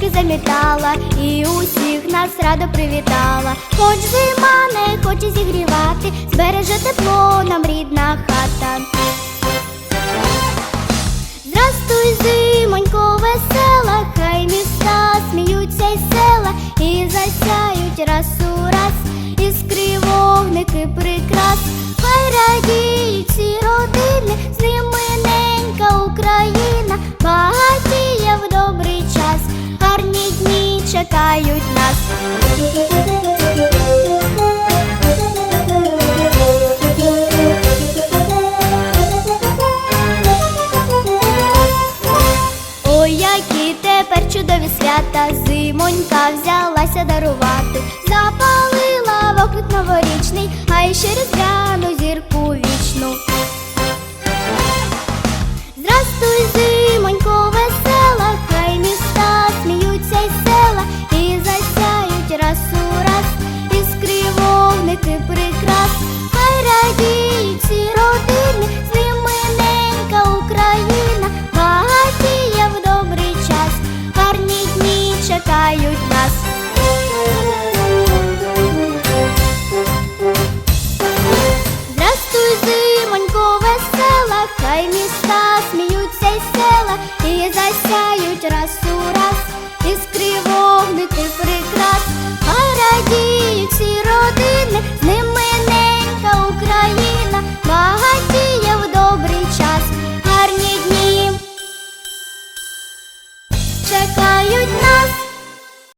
горішки замітала і усіх нас радо привітала. Хоч зима не хоче зігрівати, збереже тепло нам рідна хата. Здрастуй, зимонько, весела, хай міста сміються й села, і засяють раз у раз, іскри вогники прикрас, хай радіють всі родини, з ними ненька Україна, свята, зимонька взялася дарувати, засяють раз у раз, іскри вогники прикрас, хай радіють всі родини, з ними ненька Україна, багатіє в добрий час, гарні дні. Чекають нас.